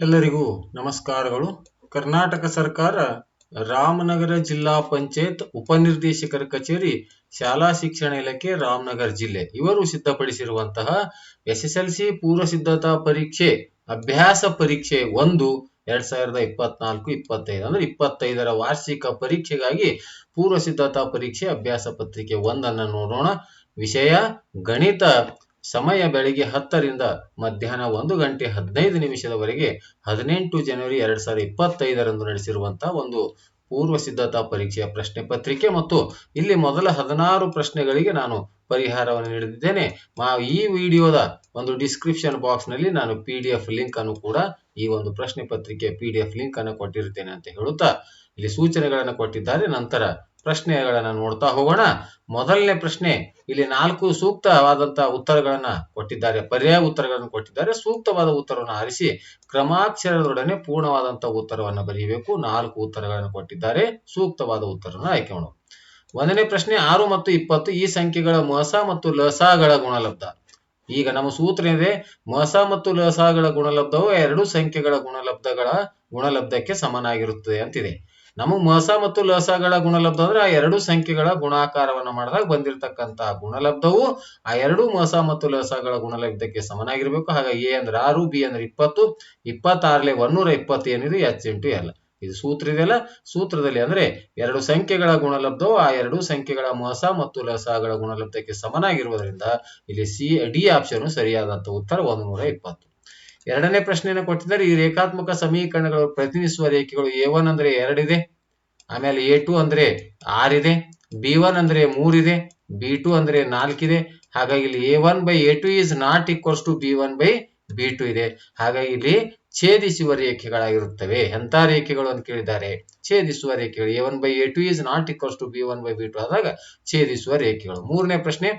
ಎಲ್ಲರಿಗೂ ನಮಸ್ಕಾರಗಳು. ಕರ್ನಾಟಕ ಸರ್ಕಾರ ರಾಮನಗರ ಜಿಲ್ಲಾ ಪಂಚಾಯತ್ ಉಪನಿರ್ದೇಶಕರ ಕಚೇರಿ, ಶಾಲಾ ಶಿಕ್ಷಣ ಇಲಾಖೆ, ರಾಮನಗರ ಜಿಲ್ಲೆ. ಇವರು ಸಿದ್ಧಪಡಿಸಿರುವಂತಹ ಎಸ್ ಎಸ್ ಎಲ್ ಸಿ ಪೂರ್ವ ಸಿದ್ಧತಾ ಪರೀಕ್ಷೆ, ಅಭ್ಯಾಸ ಪರೀಕ್ಷೆ ಒಂದು ಎರಡ್ ಸಾವಿರದ ಇಪ್ಪತ್ನಾಲ್ಕು, ಇಪ್ಪತ್ತೈದು. ಅಂದ್ರೆ ಇಪ್ಪತ್ತೈದರ ವಾರ್ಷಿಕ ಪರೀಕ್ಷೆಗಾಗಿ ಪೂರ್ವ ಸಿದ್ಧತಾ ಪರೀಕ್ಷೆ, ಅಭ್ಯಾಸ ಪತ್ರಿಕೆ ಒಂದನ್ನ ನೋಡೋಣ. ವಿಷಯ, ಗಣಿತ ಸಮಯ ಬೆಳಿಗ್ಗೆ ಹತ್ತರಿಂದ ಮಧ್ಯಾಹ್ನ ಒಂದು ಗಂಟೆ ಹದಿನೈದು ನಿಮಿಷದವರೆಗೆ ಹದಿನೆಂಟು ಜನವರಿ ಎರಡ್ ಸಾವಿರದ ಇಪ್ಪತ್ತೈದರಂದು ನಡೆಸಿರುವಂತಹ ಒಂದು ಪೂರ್ವ ಸಿದ್ಧತಾ ಪರೀಕ್ಷೆಯ ಪ್ರಶ್ನೆ ಪತ್ರಿಕೆ ಮತ್ತು ಇಲ್ಲಿ ಮೊದಲ ಹದಿನಾರು ಪ್ರಶ್ನೆಗಳಿಗೆ ನಾನು ಪರಿಹಾರವನ್ನು ನೀಡಿದ್ದೇನೆ ಈ ವಿಡಿಯೋದ ಒಂದು ಡಿಸ್ಕ್ರಿಪ್ಷನ್ ಬಾಕ್ಸ್ನಲ್ಲಿ ನಾನು ಪಿ ಡಿ ಎಫ್ ಲಿಂಕ್ ಅನ್ನು ಕೂಡ ಈ ಒಂದು ಪ್ರಶ್ನೆ ಪತ್ರಿಕೆ ಪಿ ಡಿ ಎಫ್ ಲಿಂಕ್ ಅನ್ನು ಕೊಟ್ಟಿರುತ್ತೇನೆ ಅಂತ ಹೇಳುತ್ತಾ ಇಲ್ಲಿ ಸೂಚನೆಗಳನ್ನು ಕೊಟ್ಟಿದ್ದಾರೆ. ನಂತರ ಪ್ರಶ್ನೆಗಳನ್ನ ನೋಡ್ತಾ ಹೋಗೋಣ. ಮೊದಲನೇ ಪ್ರಶ್ನೆ, ಇಲ್ಲಿ ನಾಲ್ಕು ಸೂಕ್ತವಾದಂತಹ ಉತ್ತರಗಳನ್ನ ಕೊಟ್ಟಿದ್ದಾರೆ. ಪರ್ಯಾಯ ಉತ್ತರಗಳನ್ನು ಕೊಟ್ಟಿದ್ದಾರೆ. ಸೂಕ್ತವಾದ ಉತ್ತರವನ್ನು ಆರಿಸಿ, ಕ್ರಮಾಕ್ಷರದೊಡನೆ ಪೂರ್ಣವಾದಂತಹ ಉತ್ತರವನ್ನು ಬರೆಯಬೇಕು ನಾಲ್ಕು ಉತ್ತರಗಳನ್ನು ಕೊಟ್ಟಿದ್ದಾರೆ. ಸೂಕ್ತವಾದ ಉತ್ತರವನ್ನು ಆಯ್ಕೆ ಒಂದನೇ ಪ್ರಶ್ನೆ, ಆರು ಮತ್ತು ಇಪ್ಪತ್ತು ಈ ಸಂಖ್ಯೆಗಳ ಮಸ ಮತ್ತು ಲಸಗಳ ಗುಣಲಬ್ಧ. ಈಗ ನಮ್ಮ ಸೂತ್ರ ಏನಿದೆ? ಮಸ ಮತ್ತು ಲಸಗಳ ಗುಣಲಬ್ಧವು ಎರಡು ಸಂಖ್ಯೆಗಳ ಗುಣಲಬ್ಧಗಳ ಗುಣಲಬ್ಧಕ್ಕೆ ಸಮನಾಗಿರುತ್ತದೆ ಅಂತಿದೆ. ನಮಗೆ ಮಸ ಮತ್ತು ಲಸಗಳ ಗುಣಲಬ್ಧ ಅಂದ್ರೆ ಆ ಎರಡು ಸಂಖ್ಯೆಗಳ ಗುಣಾಕಾರವನ್ನ ಮಾಡಿದಾಗ ಬಂದಿರತಕ್ಕಂತಹ ಗುಣಲಬ್ಧವು ಆ ಎರಡು ಮಸ ಮತ್ತು ಲಸಗಳ ಗುಣಲಬ್ಧಕ್ಕೆ ಸಮನಾಗಿರ್ಬೇಕು. ಹಾಗಾಗಿ ಎ ಅಂದ್ರೆ ಆರು, ಬಿ ಅಂದ್ರೆ ಇಪ್ಪತ್ತು ಇಪ್ಪತ್ತಾರಲೆ ಒನ್ನೂರ ಇಪ್ಪತ್ತು ಏನಿದೆ, ಎಚ್ ಇಂಟು ಎಲ್. ಇದು ಸೂತ್ರ ಇದೆಯಲ್ಲ? ಸೂತ್ರದಲ್ಲಿ ಅಂದ್ರೆ ಎರಡು ಸಂಖ್ಯೆಗಳ ಗುಣಲಬ್ಧವು ಆ ಎರಡು ಸಂಖ್ಯೆಗಳ ಮಸ ಮತ್ತು ಲಸಗಳ ಗುಣಲಬ್ಧಕ್ಕೆ ಸಮನಾಗಿರುವುದರಿಂದ ಇಲ್ಲಿ ಸಿ, ಡಿ ಆಪ್ಷನ್ ಸರಿಯಾದಂತ ಉತ್ತರ ಒಂದು ನೂರ ಇಪ್ಪತ್ತು. ಎರಡನೇ ಪ್ರಶ್ನೆಯನ್ನು ಕೊಟ್ಟಿದ್ದಾರೆ. ಈ ರೇಖಾತ್ಮಕ ಸಮೀಕರಣಗಳು ಪ್ರತಿನಿಧಿಸುವ ರೇಖೆಗಳು ಎ ಒನ್ ಅಂದ್ರೆ ಎರಡಿದೆ ಆಮೇಲೆ ಎ ಟು ಅಂದ್ರೆ ಆರಿದೆ ಬಿ ಒನ್ ಅಂದ್ರೆ ಮೂರಿದೆ ಬಿ ಟು ಅಂದ್ರೆ ನಾಲ್ಕಿದೆ ಹಾಗಾಗಿ ಇಲ್ಲಿ a one by a two is not equals to b one by b two ಇದೆ. ಹಾಗಾಗಿ ಇಲ್ಲಿ ಛೇದಿಸುವ ರೇಖೆಗಳಾಗಿರುತ್ತವೆ. ಎಂತ ರೇಖೆಗಳು ಅಂತ ಕೇಳಿದ್ದಾರೆ. ಛೇದಿಸುವ ರೇಖೆಗಳು a one by a two is not equals to b one by b two ಆದಾಗ ಛೇದಿಸುವ ರೇಖೆಗಳು. ಮೂರನೇ ಪ್ರಶ್ನೆ,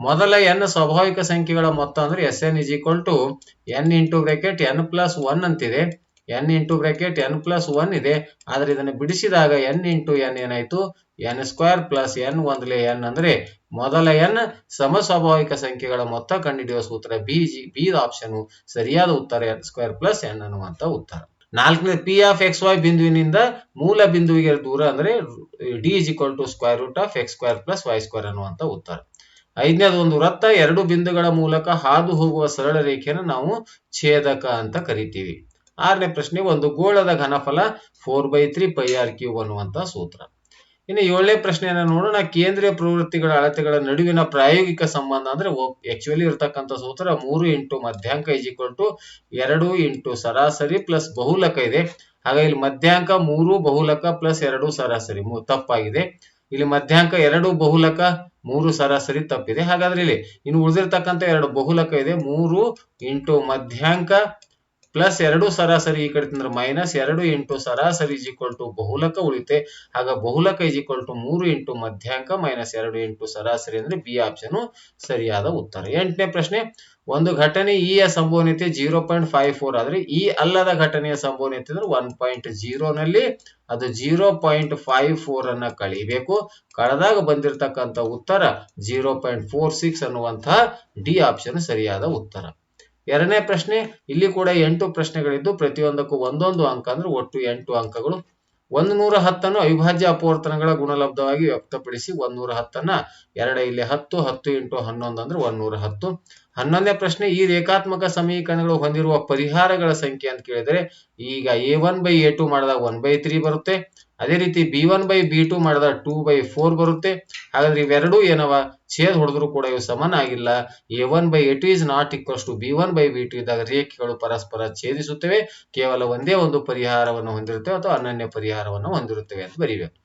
ಮೊದಲ ಎನ್ ಸ್ವಾಭಾವಿಕ ಸಂಖ್ಯೆಗಳ ಮೊತ್ತ ಅಂದ್ರೆ S N is equal to N into bracket N plus one ಅಂತಿದೆ. N into bracket N plus one ಇದೆ. ಆದ್ರೆ ಇದನ್ನು ಬಿಡಿಸಿದಾಗ ಎನ್ ಇಂಟು ಎನ್ ಏನಾಯ್ತು? ಎನ್ ಸ್ಕ್ವೇರ್ ಪ್ಲಸ್ ಎನ್ ಒಂದ್ಲೆ ಎನ್ ಅಂದ್ರೆ ಮೊದಲ ಎನ್ ಸಮಸ್ವಾಭಾವಿಕ ಸಂಖ್ಯೆಗಳ ಮೊತ್ತ ಕಂಡುಹಿಡಿಯುವ ಸೂತ್ರ ಬಿ, ಜಿ, ಬಿ ಆಪ್ಷನ್ ಸರಿಯಾದ ಉತ್ತರ ಎನ್ ಸ್ಕ್ವೇರ್ ಪ್ಲಸ್ ಎನ್ ಅನ್ನುವಂತ ಉತ್ತರ. ನಾಲ್ಕನೇ ಪಿ ಆಫ್ ಎಕ್ಸ್ ವೈ ಬಿಂದುವಿನಿಂದ ಮೂಲ ಬಿಂದುವಿಗೆ ದೂರ ಅಂದ್ರೆ D is equal to square root of X square plus Y square ಅನ್ನುವಂತ ಉತ್ತರ. ಐದನೇದು ಒಂದು ವೃತ್ತ, ಎರಡು ಬಿಂದುಗಳ ಮೂಲಕ ಹಾದು ಹೋಗುವ ಸರಳ ರೇಖೆಯನ್ನು ನಾವು ಛೇದಕ ಅಂತ ಕರಿತೀವಿ. ಆರನೇ ಪ್ರಶ್ನೆ, ಒಂದು ಗೋಳದ ಘನಫಲ four by three pi R cube ಅನ್ನುವಂತ ಸೂತ್ರ. ಇನ್ನು ಏಳನೇ ಪ್ರಶ್ನೆಯನ್ನ ನೋಡೋಣ. ಕೇಂದ್ರೀಯ ಪ್ರವೃತ್ತಿಗಳ ಅಳತೆಗಳ ನಡುವಿನ ಪ್ರಾಯೋಗಿಕ ಸಂಬಂಧ ಅಂದ್ರೆ ಆಕ್ಚುಲಿ ಇರತಕ್ಕಂತ ಸೂತ್ರ ಮೂರು ಇಂಟು ಮಧ್ಯಾಂಕ ಇಸ್ ಈಕ್ವಲ್ ಟು ಎರಡು ಇಂಟು ಸರಾಸರಿ ಪ್ಲಸ್ ಬಹುಲಕ ಇದೆ. ಹಾಗೆ ಇಲ್ಲಿ ಮಧ್ಯಾಂಕ ಮೂರು, ಬಹುಲಕ ಪ್ಲಸ್ ಎರಡು ಸರಾಸರಿ. ತಪ್ಪಾಗಿದೆ. ಇಲ್ಲಿ ಮಧ್ಯಾಂಕ ಎರಡು, ಬಹುಲಕ ಮೂರು ಸರಾಸರಿ ತಪ್ಪಿದೆ. ಹಾಗಾದ್ರೆ ಇಲ್ಲಿ ಇನ್ನು ಉಳಿದಿರ್ತಕ್ಕಂಥ ಎರಡು ಬಹುಲಕ ಇದೆ. ಮೂರು ಇಂಟು ಮಧ್ಯಾಂಕ ಪ್ಲಸ್ ಎರಡು ಸರಾಸರಿ ಈ ಕಡೆ ತಂದ್ರೆ ಮೈನಸ್ ಎರಡು ಇಂಟು ಸರಾಸರಿ ಇಸ್ ಈಕ್ವಲ್ ಟು ಬಹುಲಕ ಉಳಿತೆ. ಆಗ ಬಹುಲಕ ಇಸ್ ಈಕ್ವಲ್ ಟು ಮೂರು ಇಂಟು ಮಧ್ಯಾಂಕ ಮೈನಸ್ ಎರಡು ಇಂಟು ಸರಾಸರಿ ಅಂದ್ರೆ ಬಿ ಆಪ್ಷನ್ ಸರಿಯಾದ ಉತ್ತರ. ಎಂಟನೇ ಪ್ರಶ್ನೆ, ಒಂದು ಘಟನೆ ಇ ಯ ಸಂಭವನೀಯತೆ ಜೀರೋ ಪಾಯಿಂಟ್ ಫೈವ್ ಫೋರ್ ಆದ್ರೆ ಇ ಅಲ್ಲದ ಘಟನೆಯ ಸಂಭವನೀಯತೆ ಅಂದ್ರೆ ಒನ್ ಪಾಯಿಂಟ್ ಜೀರೋ ನಲ್ಲಿ ಅದು ಜೀರೋ ಪಾಯಿಂಟ್ ಫೈವ್ ಫೋರ್ ಅನ್ನ ಕಳಿಬೇಕು ಕಳೆದಾಗ ಬಂದಿರತಕ್ಕಂತ ಉತ್ತರ ಜೀರೋ ಪಾಯಿಂಟ್ ಫೋರ್ ಸಿಕ್ಸ್ ಅನ್ನುವಂತಹ ಡಿ ಆಪ್ಷನ್ ಸರಿಯಾದ ಉತ್ತರ. ಎರಡನೇ ಪ್ರಶ್ನೆ, ಇಲ್ಲಿ ಕೂಡ ಎಂಟು ಪ್ರಶ್ನೆಗಳಿದ್ದು ಪ್ರತಿಯೊಂದಕ್ಕೂ ಒಂದೊಂದು ಅಂಕ ಅಂದ್ರೆ ಒಟ್ಟು ಎಂಟು ಅಂಕಗಳು. ಒಂದು ನೂರ ಹತ್ತನ್ನು ಅವಿಭಾಜ್ಯ ಅಪವರ್ತನಗಳ ಗುಣಲಬ್ಧವಾಗಿ ವ್ಯಕ್ತಪಡಿಸಿ ಒಂದ್ ನೂರ ಹತ್ತನ್ನ ಎರಡ ಇಲ್ಲಿ ಹತ್ತು ಹತ್ತು ಇಂಟು ಹನ್ನೊಂದು ಅಂದ್ರೆ ಒಂದ್ ನೂರ ಹತ್ತು. ಹನ್ನೊಂದನೇ ಪ್ರಶ್ನೆ, ಈ ರೇಖಾತ್ಮಕ ಸಮೀಕರಣಗಳು ಹೊಂದಿರುವ ಪರಿಹಾರಗಳ ಸಂಖ್ಯೆ ಅಂತ ಕೇಳಿದರೆ ಈಗ A one by A two ಮಾಡಿದಾಗ ಒನ್ ಬೈ ತ್ರೀ ಬರುತ್ತೆ. ಅದೇ ರೀತಿ B one by B two ಮಾಡಿದ ಟೂ ಬೈ ಫೋರ್ ಬರುತ್ತೆ. ಹಾಗಾದ್ರೆ ಇವೆರಡೂ ಏನವ? ಛೇದ್ ಹೊಡೆದ್ರು ಕೂಡ ಇವು ಸಮನಾಗಿಲ್ಲ A one by A two is not equals to B one by B two ಇದ್ದಾಗ ರೇಖೆಗಳು ಪರಸ್ಪರ ಛೇದಿಸುತ್ತವೆ. ಕೇವಲ ಒಂದೇ ಒಂದು ಪರಿಹಾರವನ್ನು ಹೊಂದಿರುತ್ತವೆ ಅಥವಾ ಅನನ್ಯ ಪರಿಹಾರವನ್ನು ಹೊಂದಿರುತ್ತವೆ ಅಂತ ಬರೀಬೇಕು.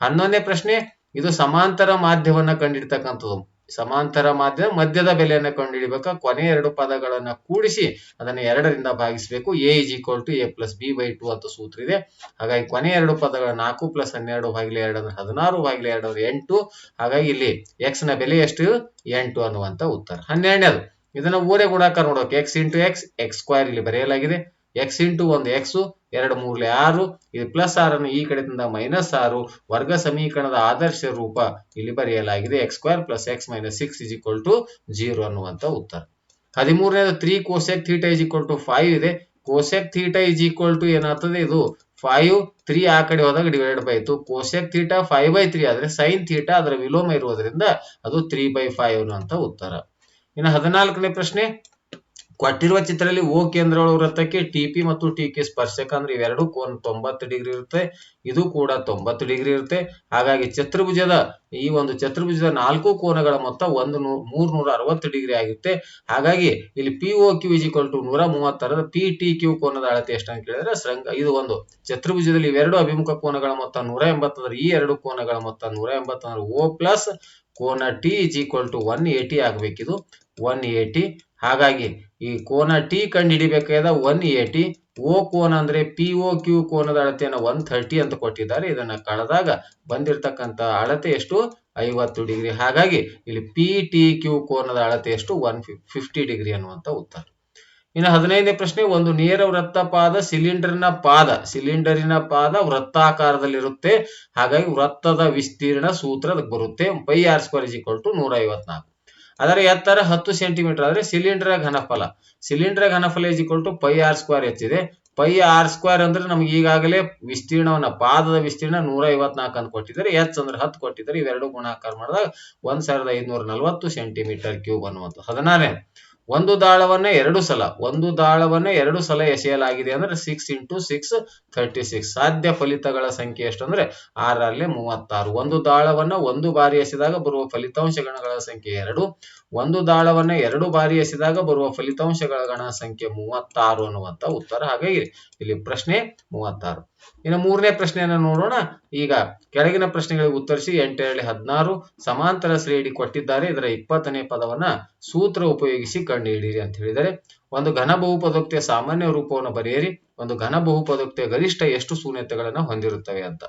ಹನ್ನೊಂದನೇ ಪ್ರಶ್ನೆ, ಇದು ಸಮಾಂತರ ಮಾಧ್ಯಮವನ್ನ ಕಂಡಿಡ್ತಕ್ಕಂಥದ್ದು. ಸಮಾಂತರ ಮಾಧ್ಯಮ ಮಧ್ಯದ ಬೆಲೆಯನ್ನು ಕಂಡುಹಿಡಿಬೇಕು. ಕೊನೆ ಎರಡು ಪದಗಳನ್ನು ಕೂಡಿಸಿ ಅದನ್ನು ಎರಡರಿಂದ ಭಾಗಿಸಬೇಕು. A is equal to A plus B by two ಅಂತ ಸೂತ್ರ ಇದೆ. ಹಾಗಾಗಿ ಕೊನೆ ಎರಡು ಪದಗಳ ನಾಲ್ಕು ಪ್ಲಸ್ ಹನ್ನೆರಡು ಬಾಗಿಲು ಎರಡು ಅಂದ್ರೆ ಹದಿನಾರು ಭಾಗಿಲೆ ಎರಡು ಅಂದ್ರೆ ಎಂಟು. ಹಾಗಾಗಿ ಇಲ್ಲಿ ಎಕ್ಸ್ನ ಬೆಲೆ ಎಷ್ಟು? ಎಂಟು ಅನ್ನುವಂತ ಉತ್ತರ. ಹನ್ನೆರಡನೇದು. ಇದನ್ನ ಊರೇ ಗುಣಾಕಾರ ನೋಡೋಕೆ X into X X square ಇಲ್ಲಿ ಬರೆಯಲಾಗಿದೆ. ಎಕ್ಸ್ ಇಂಟು ಒಂದು ಎಕ್ಸು ಎರಡು ಮೂರ್ಲೆ ಆರು. ಇದು ಪ್ಲಸ್ ಆರನ್ನು ಈ ಕಡೆಯಿಂದ ಮೈನಸ್ ಆರು. ವರ್ಗ ಸಮೀಕರಣದ ಆದರ್ಶ ರೂಪ ಇಲ್ಲಿ ಬರೆಯಲಾಗಿದೆ. X square plus X minus six is equal to zero ಅನ್ನುವಂತ ಉತ್ತರ. ಹದಿಮೂರನೇದು three cosec theta is equal to five ಇದೆ. Cosec theta is equal to ಏನಾಗ್ತದೆ ಇದು? ಫೈವ್ ತ್ರೀ ಆ ಕಡೆ ಹೋದಾಗ divide by to cosec theta five by three ಆದ್ರೆ sine theta ಅದರ ವಿಲೋಮ ಇರುವುದರಿಂದ ಅದು ತ್ರೀ ಬೈ ಫೈವ್ ಅಂತ ಉತ್ತರ. ಇನ್ನು ಹದಿನಾಲ್ಕನೇ ಪ್ರಶ್ನೆ. ಕೊಟ್ಟಿರುವ ಚಿತ್ರದಲ್ಲಿ ಓ ಕೇಂದ್ರ ವೃತ್ತಕ್ಕೆ ಟಿಪಿ ಮತ್ತು ಟಿಕೆ ಸ್ಪರ್ಶಕ ಅಂದ್ರೆ ಇವೆರಡು ಕೋನ ತೊಂಬತ್ತು ಡಿಗ್ರಿ ಇರುತ್ತೆ. ಇದು ಕೂಡ ತೊಂಬತ್ತು ಡಿಗ್ರಿ ಇರುತ್ತೆ. ಹಾಗಾಗಿ ಚತುರ್ಭುಜದ ಈ ಒಂದು ಚತುರ್ಭುಜದ ನಾಲ್ಕು ಕೋನಗಳ ಮೊತ್ತ ಒಂದು ನೂ ಮೂರ್ನೂರ ಅರವತ್ತು ಡಿಗ್ರಿ ಆಗಿರುತ್ತೆ. ಹಾಗಾಗಿ ಇಲ್ಲಿ P O Q equal to ನೂರ ಮೂವತ್ತರ ಪಿ ಟಿ ಕ್ಯೂ ಕೋನದ ಅಳತೆ ಎಷ್ಟು ಅಂತ ಕೇಳಿದ್ರೆ ಶೃಂಗ ಇದು ಒಂದು ಚತುರ್ಭುಜದಲ್ಲಿ ಇವೆರಡು ಅಭಿಮುಖ ಕೋನಗಳ ಮೊತ್ತ ನೂರ ಎಂಬತ್ತಂದ್ರೆ ಈ ಎರಡು ಕೋನಗಳ ಮೊತ್ತ ನೂರ ಎಂಬತ್ತಂದ್ರೆ ಓ ಪ್ಲಸ್ ಕೋನ T is equal to one eighty ಆಗ್ಬೇಕಿದು. One eighty ಹಾಗಾಗಿ ಈ ಕೋನ ಟಿ ಕಂಡು ಹಿಡಿಬೇಕಾದ ಒನ್ ಏಟಿ ಓ ಕೋನ ಅಂದ್ರೆ ಪಿ ಓ ಕ್ಯೂ ಕೋನದ ಅಳತೆಯನ್ನು ಒನ್ ಥರ್ಟಿ ಅಂತ ಕೊಟ್ಟಿದ್ದಾರೆ. ಇದನ್ನ ಕಳೆದಾಗ ಬಂದಿರತಕ್ಕಂತ ಅಳತೆ ಎಷ್ಟು? ಐವತ್ತು ಡಿಗ್ರಿ. ಹಾಗಾಗಿ ಇಲ್ಲಿ ಪಿ ಟಿ ಕ್ಯೂ ಕೋನದ ಅಳತೆ ಎಷ್ಟು? ಒನ್ ಫಿಫ್ಟಿ ಡಿಗ್ರಿ ಅನ್ನುವಂತ ಉತ್ತರ. ಇನ್ನು ಹದಿನೈದನೇ ಪ್ರಶ್ನೆ, ಒಂದು ನೇರ ವೃತ್ತ ಪಾದ ಸಿಲಿಂಡರ್ನ ಪಾದ, ಸಿಲಿಂಡರಿನ ಪಾದ ವೃತ್ತಾಕಾರದಲ್ಲಿರುತ್ತೆ. ಹಾಗಾಗಿ ವೃತ್ತದ ವಿಸ್ತೀರ್ಣ ಸೂತ್ರ ಅದಕ್ಕೆ ಬರುತ್ತೆ. Pi R square is equal to ನೂರ ಐವತ್ನಾಲ್ಕು ಅದರ ಎತ್ತರ ಹತ್ತು ಸೆಂಟಿಮೀಟರ್ ಆದರೆ ಸಿಲಿಂಡರ್ ಘನಫಲ. Cylinder ಘನಫಲ is equal to pi R square ಹೆಚ್ಚಿದೆ ಪೈ ಆರ್ ಸ್ಕ್ವೇರ್ ಅಂದ್ರೆ ನಮ್ಗೆ ಈಗಾಗಲೇ ವಿಸ್ತೀರ್ಣವನ್ನ, ಪಾದದ ವಿಸ್ತೀರ್ಣ ನೂರ ಐವತ್ನಾಲ್ಕು ಅಂತ ಕೊಟ್ಟಿದ್ದಾರೆ. ಎಚ್ ಅಂದ್ರೆ ಹತ್ತು ಕೊಟ್ಟಿದ್ದಾರೆ. ಇವೆರಡು ಗುಣಾಕಾರ ಮಾಡಿದಾಗ ಒಂದ್ ಸಾವಿರದ ಐದ್ನೂರ ನಲವತ್ತು ಸೆಂಟಿಮೀಟರ್ ಕ್ಯೂಬ್ ಅನ್ನುವಂಥ ಹದಿನಾರನೇ ಒಂದು ದಾಳವನ್ನ ಎರಡು ಸಲ, ಒಂದು ದಾಳವನ್ನ ಎರಡು ಸಲ ಎಸೆಯಲಾಗಿದೆ ಅಂದ್ರೆ six into six thirty six ಸಾಧ್ಯ ಫಲಿತಗಳ ಸಂಖ್ಯೆ ಎಷ್ಟು ಅಂದ್ರೆ ಆರರಲ್ಲಿ ಮೂವತ್ತಾರು. ಒಂದು ದಾಳವನ್ನ ಒಂದು ಬಾರಿ ಎಸೆದಾಗ ಬರುವ ಫಲಿತಾಂಶ ಗಣಗಳ ಸಂಖ್ಯೆ ಎರಡು. ಒಂದು ದಾಳವನ್ನ ಎರಡು ಬಾರಿ ಎಸೆದಾಗ ಬರುವ ಫಲಿತಾಂಶಗಳ ಗಣ ಸಂಖ್ಯೆ ಮೂವತ್ತಾರು ಅನ್ನುವಂತ ಉತ್ತರ ಹಾಗಾಗಿ ಇಲ್ಲಿ ಪ್ರಶ್ನೆ ಮೂವತ್ತಾರು. ಇನ್ನು ಮೂರನೇ ಪ್ರಶ್ನೆಯನ್ನ ನೋಡೋಣ. ಈಗ ಕೆಳಗಿನ ಪ್ರಶ್ನೆಗಳಿಗೆ ಉತ್ತರಿಸಿ ಎಂಟರಲ್ಲಿ ಹದಿನಾರು. ಸಮಾಂತರ ಶ್ರೇಣಿ ಕೊಟ್ಟಿದ್ದಾರೆ. ಇದರ ಇಪ್ಪತ್ತನೇ ಪದವನ್ನ ಸೂತ್ರ ಉಪಯೋಗಿಸಿ ಕಂಡುಹಿಡಿಯಿರಿ ಅಂತ ಹೇಳಿದರೆ, ಒಂದು ಘನ ಬಹುಪದೋಕ್ತಿಯ ಸಾಮಾನ್ಯ ರೂಪವನ್ನು ಬರೆಯಿರಿ, ಒಂದು ಘನ ಬಹುಪದೋಕ್ತಿಯ ಗರಿಷ್ಠ ಎಷ್ಟು ಶೂನ್ಯತೆಗಳನ್ನು ಹೊಂದಿರುತ್ತವೆ ಅಂತ.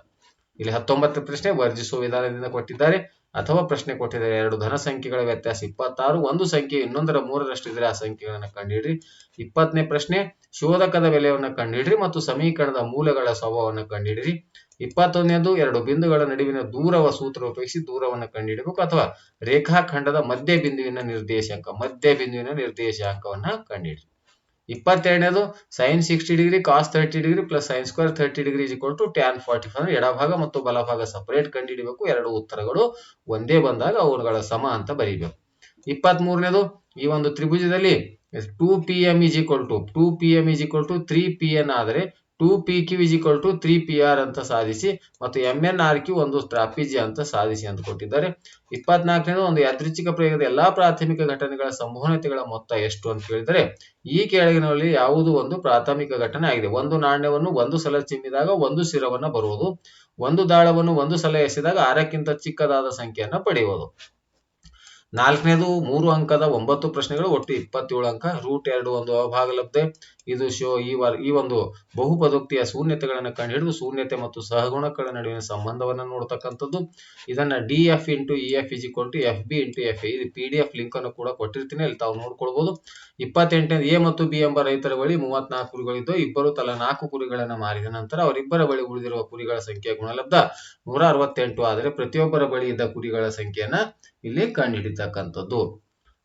ಇಲ್ಲಿ ಹತ್ತೊಂಬತ್ತು ಪ್ರಶ್ನೆ ವರ್ಜಿಸುವ ವಿಧಾನದಿಂದ ಕೊಟ್ಟಿದ್ದಾರೆ. ಅಥವಾ ಪ್ರಶ್ನೆ ಕೊಟ್ಟಿದ್ದಾರೆ, ಎರಡು ಧನ ಸಂಖ್ಯೆಗಳ ವ್ಯತ್ಯಾಸ ಇಪ್ಪತ್ತಾರು, ಒಂದು ಸಂಖ್ಯೆ ಇನ್ನೊಂದರ ಮೂರರಷ್ಟಿದ್ರೆ ಆ ಸಂಖ್ಯೆಗಳನ್ನ ಕಂಡುಹಿಡ್ರಿ. ಇಪ್ಪತ್ತನೇ ಪ್ರಶ್ನೆ, ಶೋಧಕದ ಬೆಲೆಯನ್ನು ಕಂಡುಹಿಡ್ರಿ ಮತ್ತು ಸಮೀಕರಣದ ಮೂಲಗಳ ಸ್ವಭಾವವನ್ನು ಕಂಡುಹಿಡ್ರಿ. ಇಪ್ಪತ್ತೊಂದನೇದು, ಎರಡು ಬಿಂದುಗಳ ನಡುವಿನ ದೂರವ ಸೂತ್ರ ಉಪಯೋಗಿಸಿ ದೂರವನ್ನು ಕಂಡುಹಿಡಬೇಕು ಅಥವಾ ರೇಖಾಖಂಡದ ಮಧ್ಯ ಬಿಂದುವಿನ ನಿರ್ದೇಶಾಂಕ ಮಧ್ಯ ಬಿಂದುವಿನ ನಿರ್ದೇಶಾಂಕವನ್ನ ಕಂಡುಹಿಡ್ರಿ. ಇಪ್ಪತ್ತೆರಡನೇದು sine sixty degree cos thirty degree plus sine square thirty degree to tan forty five ಎಡಭಾಗ ಮತ್ತು ಬಲಭಾಗ ಸಪರೇಟ್ ಕಂಡಿಡಿಬೇಕು ಎರಡು ಉತ್ತರಗಳು ಒಂದೇ ಬಂದಾಗ ಅವುಗಳ ಸಮ ಅಂತ ಬರೀಬೇಕು. ಇಪ್ಪತ್ತ್ ಮೂರನೇದು ಈ ಒಂದು ತ್ರಿಭುಜದಲ್ಲಿ two P M is equal to two P M is equal to three P N ಆದರೆ two P Q is equal to three P R ಅಂತ ಸಾಧಿಸಿ ಮತ್ತು ಎಂ ಎನ್ ಆರ್ ಕ್ಯೂ ಒಂದು ಟ್ರಾಪಿಜಿ ಅಂತ ಸಾಧಿಸಿ ಅಂತ ಕೊಟ್ಟಿದ್ದಾರೆ. ಇಪ್ಪತ್ನಾಲ್ಕನೇದು ಒಂದು ಯಾದೃಚ್ಛಿಕ ಪ್ರಯೋಗದ ಎಲ್ಲಾ ಪ್ರಾಥಮಿಕ ಘಟನೆಗಳ ಸಂಭವನತೆಗಳ ಮೊತ್ತ ಎಷ್ಟು ಅಂತ ಕೇಳಿದರೆ, ಈ ಕೆಳಗಿನಲ್ಲಿ ಯಾವುದು ಒಂದು ಪ್ರಾಥಮಿಕ ಘಟನೆ ಆಗಿದೆ. ಒಂದು ನಾಣ್ಯವನ್ನು ಒಂದು ಸಲ ಚಿಮ್ಮಿದಾಗ ಒಂದು ಶಿರವನ್ನು ಬರುವುದು. ಒಂದು ದಾಳವನ್ನು ಒಂದು ಸಲ ಎಸೆದಾಗ ಆರಕ್ಕಿಂತ ಚಿಕ್ಕದಾದ ಸಂಖ್ಯೆಯನ್ನು ಪಡೆಯುವುದು. ನಾಲ್ಕನೇದು ಮೂರು ಅಂಕದ ಒಂಬತ್ತು ಪ್ರಶ್ನೆಗಳು, ಒಟ್ಟು ಇಪ್ಪತ್ತೇಳು ಅಂಕ, ರೂಟ್ ಎರಡು ಒಂದು ಅಭಾಗಲಬ್ಧೆ ಇದು ಶೋ ಈ ವಾರ ಈ ಒಂದು ಬಹುಪದೋಕ್ತಿಯ ಶೂನ್ಯತೆಗಳನ್ನು ಕಂಡುಹಿಡಿದು ಶೂನ್ಯತೆ ಮತ್ತು ಸಹಗುಣಗಳ ನಡುವಿನ ಸಂಬಂಧವನ್ನು ನೋಡ್ತಕ್ಕಂಥದ್ದು. ಇದನ್ನ D F into E F is equal to F B into F ಇದು ಪಿ ಡಿ ಎಫ್ ಲಿಂಕ್ ಅನ್ನು ಕೂಡ ಕೊಟ್ಟಿರ್ತೀನಿ, ಅಲ್ಲಿ ತಾವು ನೋಡ್ಕೊಳ್ಬಹುದು ಇಪ್ಪತ್ತೆಂಟನೇ ಎ ಮತ್ತು ಬಿ ಎಂಬ ರೈತರ ಬಳಿ ಮೂವತ್ನಾಲ್ಕು ಕುರಿಗಳಿದ್ದು ಇಬ್ಬರು ತಲಾ ನಾಲ್ಕು ಕುರಿಗಳನ್ನು ಮಾರಿದ ನಂತರ ಅವರಿಬ್ಬರ ಬಳಿ ಉಳಿದಿರುವ ಕುರಿಗಳ ಸಂಖ್ಯೆ ಗುಣಲಬ್ಧ. ನೂರ ಅರವತ್ತೆಂಟು ಆದರೆ ಪ್ರತಿಯೊಬ್ಬರ ಬಳಿ ಇದ್ದ ಕುರಿಗಳ ಸಂಖ್ಯೆಯನ್ನ ಇಲ್ಲಿ ಕಂಡುಹಿಡಿತಕ್ಕಂಥದ್ದು.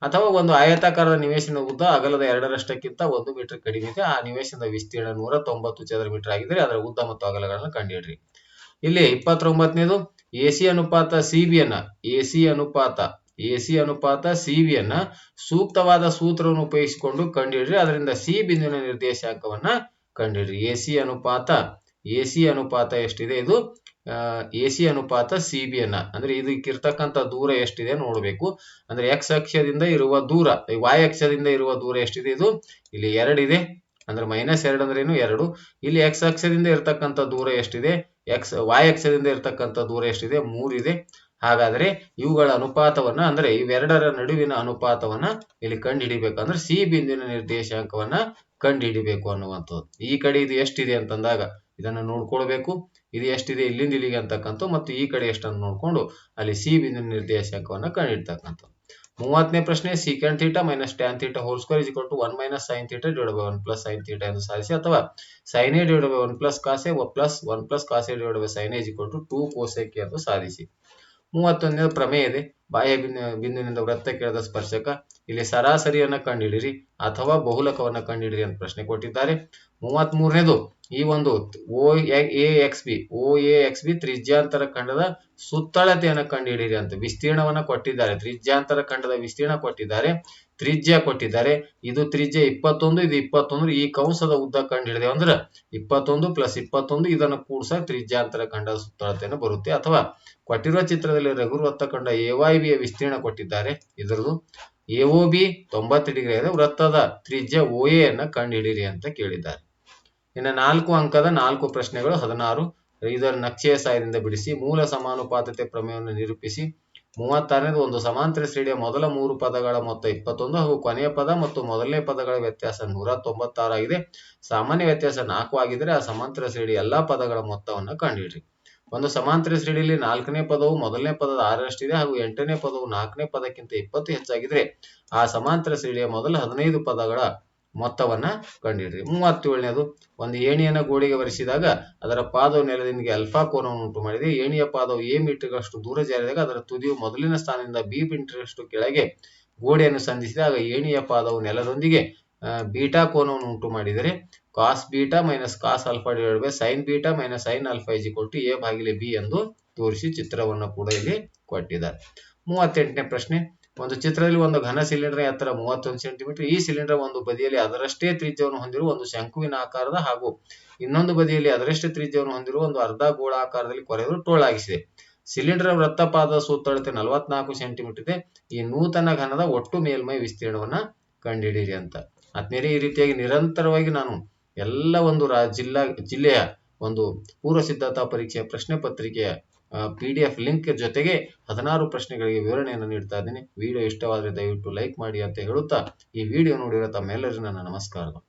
ಅಥವಾ ಒಂದು ಆಯತಾಕಾರದ ನಿವೇಶನ ಉದ್ದ ಅಗಲದ ಎರಡರಷ್ಟಕ್ಕಿಂತ ಒಂದು ಮೀಟರ್ ಕಡಿಮೆ ಇದೆ. ಆ ನಿವೇಶನದ ವಿಸ್ತೀರ್ಣ ನೂರ ತೊಂಬತ್ತು ಚದರ ಮೀಟರ್ ಆಗಿದ್ರೆ ಅದರ ಉದ್ದ ಮತ್ತು ಅಗಲಗಳನ್ನು ಕಂಡುಹಿಡ್ರಿ. ಇಲ್ಲಿ ಇಪ್ಪತ್ತೊಂಬತ್ತನೇದು, ಎಸಿ ಅನುಪಾತ ಸಿಬಿಯನ್ನ ಎಸಿ ಅನುಪಾತ ಎಸಿ ಅನುಪಾತ ಸಿಬಿಯನ್ನ ಸೂಕ್ತವಾದ ಸೂತ್ರವನ್ನು ಉಪಯೋಗಿಸಿಕೊಂಡು ಕಂಡುಹಿಡ್ರಿ. ಅದರಿಂದ ಸಿ ಬಿಂದುವಿನ ನಿರ್ದೇಶಾಂಕವನ್ನ ಕಂಡುಹಿಡ್ರಿ. ಎಸಿ ಅನುಪಾತ ಎಸಿ ಅನುಪಾತ ಎಷ್ಟಿದೆ ಇದು? ಎ ಸಿ ಅನುಪಾತ ಸಿ ಬಿ ಅನ್ನ. ಅಂದ್ರೆ ಇದಕ್ಕಿರ್ತಕ್ಕಂಥ ದೂರ ಎಷ್ಟಿದೆ ನೋಡಬೇಕು. ಅಂದ್ರೆ ಎಕ್ಸ್ ಅಕ್ಷದಿಂದ ಇರುವ ದೂರ ವಾಯ್ ಅಕ್ಷದಿಂದ ಇರುವ ದೂರ ಎಷ್ಟಿದೆ ಇದು? ಇಲ್ಲಿ ಎರಡಿದೆ ಅಂದ್ರೆ ಮೈನಸ್ ಎರಡು ಅಂದ್ರೆ ಏನು? ಎರಡು. ಇಲ್ಲಿ ಎಕ್ಸ್ ಅಕ್ಷದಿಂದ ಇರ್ತಕ್ಕಂಥ ದೂರ ಎಷ್ಟಿದೆ? ಎಕ್ಸ್ ವಾಯ್ ಅಕ್ಷದಿಂದ ಇರ್ತಕ್ಕಂಥ ದೂರ ಎಷ್ಟಿದೆ? ಮೂರಿದೆ ಹಾಗಾದ್ರೆ ಇವುಗಳ ಅನುಪಾತವನ್ನ, ಅಂದ್ರೆ ಇವೆರಡರ ನಡುವಿನ ಅನುಪಾತವನ್ನ ಇಲ್ಲಿ ಕಂಡುಹಿಡಿಬೇಕಂದ್ರೆ ಸಿ ಬಿಂದುವಿನ ನಿರ್ದೇಶಾಂಕವನ್ನ ಕಂಡುಹಿಡಿಬೇಕು ಅನ್ನುವಂಥದ್ದು. ಈ ಕಡೆ ಇದು ಎಷ್ಟಿದೆ ಅಂತಂದಾಗ ಇದನ್ನ ನೋಡ್ಕೊಳ್ಬೇಕು. ಇದು ಎಷ್ಟಿದೆ ಇಲ್ಲಿಂದ ಇಲ್ಲಿಗೆ ಅಂತಕ್ಕಂಥ ಮತ್ತು ಈ ಕಡೆ ಎಷ್ಟನ್ನು ನೋಡ್ಕೊಂಡು ಅಲ್ಲಿ ಸಿ ಬಿಂದು ನಿರ್ದೇಶಕವನ್ನು ಕಂಡಿಡ್ತಕ್ಕಂಥ ಮೂವತ್ತನೇ ಪ್ರಶ್ನೆ secant theta minus tan theta whole square is to one minus sine theta divide by one plus sine theta ಎಂದು ಸಾಧಿಸಿ ಅಥವಾ sine A divide by one plus cos A plus one plus cos A divide by sine A is to two cosec ಎಂದು ಸಾಧಿಸಿ. ಮೂವತ್ತೊಂದನೇ ಪ್ರಮೇಯ ಇದೆ. ಬಾಹ್ಯ ಬಿಂದು ಬಿಂದುವಿನಿಂದ ವೃತ್ತಕ್ಕೆ ಎಳೆದ ಸ್ಪರ್ಶಕ, ಇಲ್ಲಿ ಸರಾಸರಿಯನ್ನ ಕಂಡುಹಿಡಿಯಿರಿ ಅಥವಾ ಬಹುಲಕವನ್ನ ಕಂಡುಹಿಡಿಯಿರಿ ಅಂತ ಪ್ರಶ್ನೆ ಕೊಟ್ಟಿದ್ದಾರೆ. ಮೂವತ್ತ್ ಮೂರನೇದು ಈ ಒಂದು O A X B O A X B ತ್ರಿಜ್ಯಾಂತರ ಖಂಡದ ಸುತ್ತಳತೆಯನ್ನು ಕಂಡುಹಿಡಿಯಿರಿ ಅಂತ ವಿಸ್ತೀರ್ಣವನ್ನ ಕೊಟ್ಟಿದ್ದಾರೆ. ತ್ರಿಜ್ಯಾಂತರ ಖಂಡದ ವಿಸ್ತೀರ್ಣ ಕೊಟ್ಟಿದ್ದಾರೆ. ತ್ರಿಜ್ಯ ಕೊಟ್ಟಿದ್ದಾರೆ. ಇದು ತ್ರಿಜ್ಯ ಇಪ್ಪತ್ತೊಂದು, ಇದು ಇಪ್ಪತ್ತೊಂದು. ಈ ಕಂಸದ ಉದ್ದ ಕಂಡು ಹಿಡಿದೇವೆ ಅಂದ್ರೆ ಇಪ್ಪತ್ತೊಂದು ಪ್ಲಸ್ ಇಪ್ಪತ್ತೊಂದು, ಇದನ್ನು ಕೂಡ್ಸ ತ್ರಿಜ್ಯಾಂತರ ಖಂಡ ಸುತ್ತಳತೆಯನ್ನು ಬರುತ್ತೆ. ಅಥವಾ ಕೊಟ್ಟಿರುವ ಚಿತ್ರದಲ್ಲಿ ರಘುವೃತ್ತ ಖಂಡ ಎ ವೈ ಬಿಯ ವಿಸ್ತೀರ್ಣ ಕೊಟ್ಟಿದ್ದಾರೆ. ಇದರದು ಎಒ ಬಿ ತೊಂಬತ್ತು ಡಿಗ್ರಿ ಇದೆ ವೃತ್ತದ ತ್ರಿಜ್ಯ ಓ ಎ ಅನ್ನ ಕಂಡು ಹಿಡೀರಿ ಅಂತ ಕೇಳಿದ್ದಾರೆ. ಇನ್ನು ನಾಲ್ಕು ಅಂಕದ ನಾಲ್ಕು ಪ್ರಶ್ನೆಗಳು ಹದಿನಾರು. ಇದರ ನಕ್ಷೆಯ ಸಹಾಯದಿಂದ ಬಿಡಿಸಿ ಮೂಲ ಸಮಾನುಪಾತತೆ ಪ್ರಮೇಯವನ್ನು ನಿರೂಪಿಸಿ. ಮೂವತ್ತಾರನೇದು ಒಂದು ಸಮಾಂತರ ಶ್ರೇಣಿಯ ಮೊದಲ ಮೂರು ಪದಗಳ ಮೊತ್ತ ಇಪ್ಪತ್ತೊಂದು ಹಾಗೂ ಕೊನೆಯ ಪದ ಮತ್ತು ಮೊದಲನೇ ಪದಗಳ ವ್ಯತ್ಯಾಸ ನೂರ ತೊಂಬತ್ತಾರಾಗಿದೆ ಸಾಮಾನ್ಯ ವ್ಯತ್ಯಾಸ ನಾಲ್ಕು ಆಗಿದ್ರೆ ಆ ಸಮಾಂತರ ಶ್ರೇಣಿ ಎಲ್ಲಾ ಪದಗಳ ಮೊತ್ತವನ್ನು ಕಂಡುಹಿಡ್ರಿ. ಒಂದು ಸಮಾಂತರ ಶ್ರೇಣಿಯಲ್ಲಿ ನಾಲ್ಕನೇ ಪದವು ಮೊದಲನೇ ಪದದ ಆರರಷ್ಟಿದೆ ಹಾಗೂ ಎಂಟನೇ ಪದವು ನಾಲ್ಕನೇ ಪದಕ್ಕಿಂತ ಇಪ್ಪತ್ತು ಹೆಚ್ಚಾಗಿದ್ರೆ ಆ ಸಮಾಂತರ ಶ್ರೇಣಿಯ ಮೊದಲ ಹದಿನೈದು ಪದಗಳ ಮೊತ್ತವನ್ನ ಕಂಡುಹಿಡ್ರಿ ಮೂವತ್ತೇಳನೇದು, ಒಂದು ಏಣಿಯನ್ನ ಗೋಡೆಗೆ ಒರೆಸಿದಾಗ ಅದರ ಪಾದವು ನೆಲದಿಂದ ಅಲ್ಫಾ ಕೋನವನ್ನು ಉಂಟು ಮಾಡಿದೆ. ಏಣಿಯ ಪಾದವು ಎ ಮೀಟರ್ಗಳಷ್ಟು ದೂರ ಜಾರಿದಾಗ ಅದರ ತುದಿಯು ಮೊದಲಿನ ಸ್ಥಾನದಿಂದ ಬಿ ಮೀಟರ್ಗಳಷ್ಟು ಕೆಳಗೆ ಗೋಡೆಯನ್ನು ಸಂಧಿಸಿದಾಗ ಏಣಿಯ ಪಾದವು ನೆಲದೊಂದಿಗೆ ಬೀಟಾ ಕೋನವನ್ನು ಉಂಟು ಮಾಡಿದರೆ cos beta minus cos alpha divide by sine beta minus sine alpha is to A ಬಾಗಿಲೆ B ಎಂದು ತೋರಿಸಿ ಚಿತ್ರವನ್ನು ಕೂಡ ಇಲ್ಲಿ ಕೊಟ್ಟಿದ್ದಾರೆ. ಮೂವತ್ತೆಂಟನೇ ಪ್ರಶ್ನೆ ಒಂದು ಚಿತ್ರದಲ್ಲಿ ಒಂದು ಘನ ಸಿಲಿಂಡರ್ ಎತ್ತರ ಮೂವತ್ತೊಂದು ಸೆಂಟಿಮೀಟರ್ ಈ ಸಿಲಿಂಡರ್ ಒಂದು ಬದಿಯಲ್ಲಿ ಅದರಷ್ಟೇ ತ್ರಿಜ್ಯವನ್ನು ಹೊಂದಿರುವ ಒಂದು ಶಂಕುವಿನ ಆಕಾರದ ಹಾಗೂ ಇನ್ನೊಂದು ಬದಿಯಲ್ಲಿ ಅದರಷ್ಟೇ ತ್ರಿಜ್ಯವನ್ನು ಹೊಂದಿರುವ ಒಂದು ಅರ್ಧ ಗೋಳಾಕಾರದಲ್ಲಿ ಕೊರೆದು ಟೋಳಾಗಿಸಿದೆ. ಸಿಲಿಂಡರ್ ವೃತ್ತಪಾದ ಸುತ್ತಳತೆ ನಲವತ್ನಾಲ್ಕು ಸೆಂಟಿಮೀಟರ್ ಇದೆ. ಈ ನೂತನ ಘನದ ಒಟ್ಟು ಮೇಲ್ಮೈ ವಿಸ್ತೀರ್ಣವನ್ನ ಕಂಡುಹಿಡಿಯಿರಿ ಅಂತ. ಆದ್ಮೇಲೆ ಈ ರೀತಿಯಾಗಿ ನಿರಂತರವಾಗಿ ನಾನು ಎಲ್ಲ ಒಂದು ರಾ ಜಿಲ್ಲಾ ಜಿಲ್ಲೆಯ ಒಂದು ಪೂರ್ವ ಸಿದ್ಧತಾ ಪರೀಕ್ಷೆಯ ಪ್ರಶ್ನೆ ಪತ್ರಿಕೆಯ ಪಿ ಡಿ ಎಫ್ ಲಿಂಕ್ ಜೊತೆಗೆ ಹದಿನಾರು ಪ್ರಶ್ನೆಗಳಿಗೆ ವಿವರಣೆಯನ್ನು ನೀಡ್ತಾ ಇದ್ದೀನಿ. ವಿಡಿಯೋ ಇಷ್ಟವಾದರೆ ದಯವಿಟ್ಟು ಲೈಕ್ ಮಾಡಿ ಅಂತ ಹೇಳುತ್ತಾ ಈ ವಿಡಿಯೋ ನೋಡಿರೋ ತಮ್ಮೆಲ್ಲರಿಗೂ ನನ್ನ ನಮಸ್ಕಾರಗಳು.